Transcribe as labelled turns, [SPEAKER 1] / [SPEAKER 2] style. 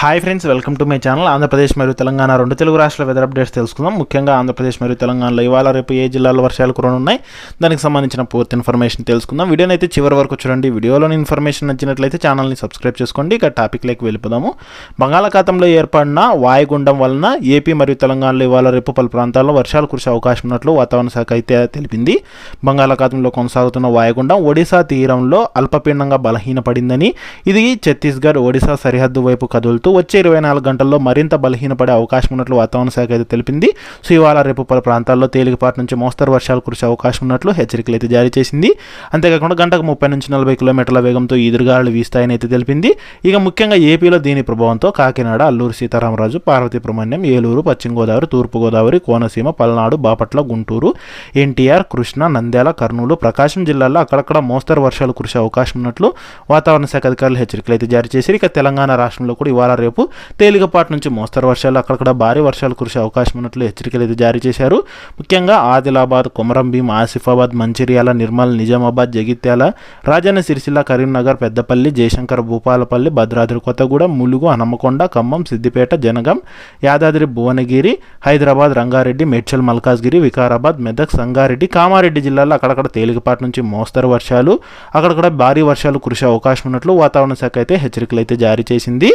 [SPEAKER 1] Hi friends welcome to my channel Andhra Pradesh మరియు తెలంగాణ రెండు తెలుగు రాష్ట్రాల వెదర్ అప్డేట్స్ తెలుసుకుందాం. ముఖ్యంగా ఆంధ్రప్రదేశ్ మరియు తెలంగాణలో ఇవాళ రేపు ఏ జిల్లాలో వర్షాలు కురనున్నాయి దానికి సంబంధించిన పూర్తి ఇన్ఫర్మేషన్ తెలుసుకుందాం. వీడియోని అయితే చివరి వరకు చూడండి. వీడియోలోని ఇన్ఫర్మేషన్ నచ్చినట్లయితే ఛానల్ని సబ్స్క్రైబ్ చేసుకోండి. ఇక టాపిక్లోకి వెళ్ళిపోదాము. బంగాళాఖాతంలో ఏర్పడిన వాయుగుండం వలన ఏపీ మరియు తెలంగాణలో ఇవాళ రేపు పలు ప్రాంతాల్లో వర్షాలు కురిసే అవకాశం ఉన్నట్లు వాతావరణ శాఖ అయితే తెలిపింది. బంగాళాఖాతంలో కొనసాగుతున్న వాయుగుండం ఒడిశా తీరంలో అల్పపీండంగా బలహీనపడిందని ఇది ఛత్తీస్గఢ్ ఒడిశా సరిహద్దు వైపు కదులుతూ వచ్చే ఇరవై నాలుగు గంటల్లో మరింత బలహీనపడే అవకాశం ఉన్నట్లు వాతావరణ శాఖ అయితే తెలిపింది. సో ఇవాళ రేపు పలు ప్రాంతాల్లో తేలికపాటి నుంచి మోస్తరు వర్షాలు కురిసే అవకాశం ఉన్నట్లు హెచ్చరికలు అయితే జారీ చేసింది. అంతేకాకుండా గంటకు ముప్పై నుంచి నలభై కిలోమీటర్ల వేగంతో ఈదురుగాలు వీస్తాయని అయితే తెలిపింది. ఇక ముఖ్యంగా ఏపీలో దీని ప్రభావంతో కాకినాడ అల్లూరు సీతారామరాజు పార్వతీపురమణ్యం ఏలూరు పశ్చిమ గోదావరి తూర్పుగోదావరి కోనసీమ పల్నాడు బాపట్ల గుంటూరు ఎన్టీఆర్ కృష్ణ నంద్యాల కర్నూలు ప్రకాశం జిల్లాల్లో అక్కడక్కడ మోస్తరు వర్షాలు కురిసే అవకాశం ఉన్నట్లు వాతావరణ శాఖ అధికారులు హెచ్చరికలు అయితే జారీ చేశారు. ఇక తెలంగాణ రాష్ట్రంలో కూడా ఇవాళ రేపు తేలికపాటి నుంచి మోస్తరు వర్షాలు అక్కడక్కడ భారీ వర్షాలు కురిసే అవకాశం ఉన్నట్లు హెచ్చరికలు అయితే జారీ చేశారు. ముఖ్యంగా ఆదిలాబాద్ కొమరంభీం ఆసిఫాబాద్ మంచిర్యాల నిర్మల్ నిజామాబాద్ జగిత్యాల రాజన్న సిరిసిల్ల కరీంనగర్ పెద్దపల్లి జయశంకర్ భూపాలపల్లి భద్రాద్రి కొత్తగూడెం ములుగు హనమకొండ ఖమ్మం సిద్దిపేట జనగం యాదాద్రి భువనగిరి హైదరాబాద్ రంగారెడ్డి మేడ్చల్ మల్కాజ్గిరి వికారాబాద్ మెదక్ సంగారెడ్డి కామారెడ్డి జిల్లాలో అక్కడక్కడ తేలికపాటి నుంచి మోస్తరు వర్షాలు అక్కడక్కడ భారీ వర్షాలు కురిసే అవకాశం ఉన్నట్లు వాతావరణ శాఖ అయితే హెచ్చరికలు అయితే జారీ చేసింది.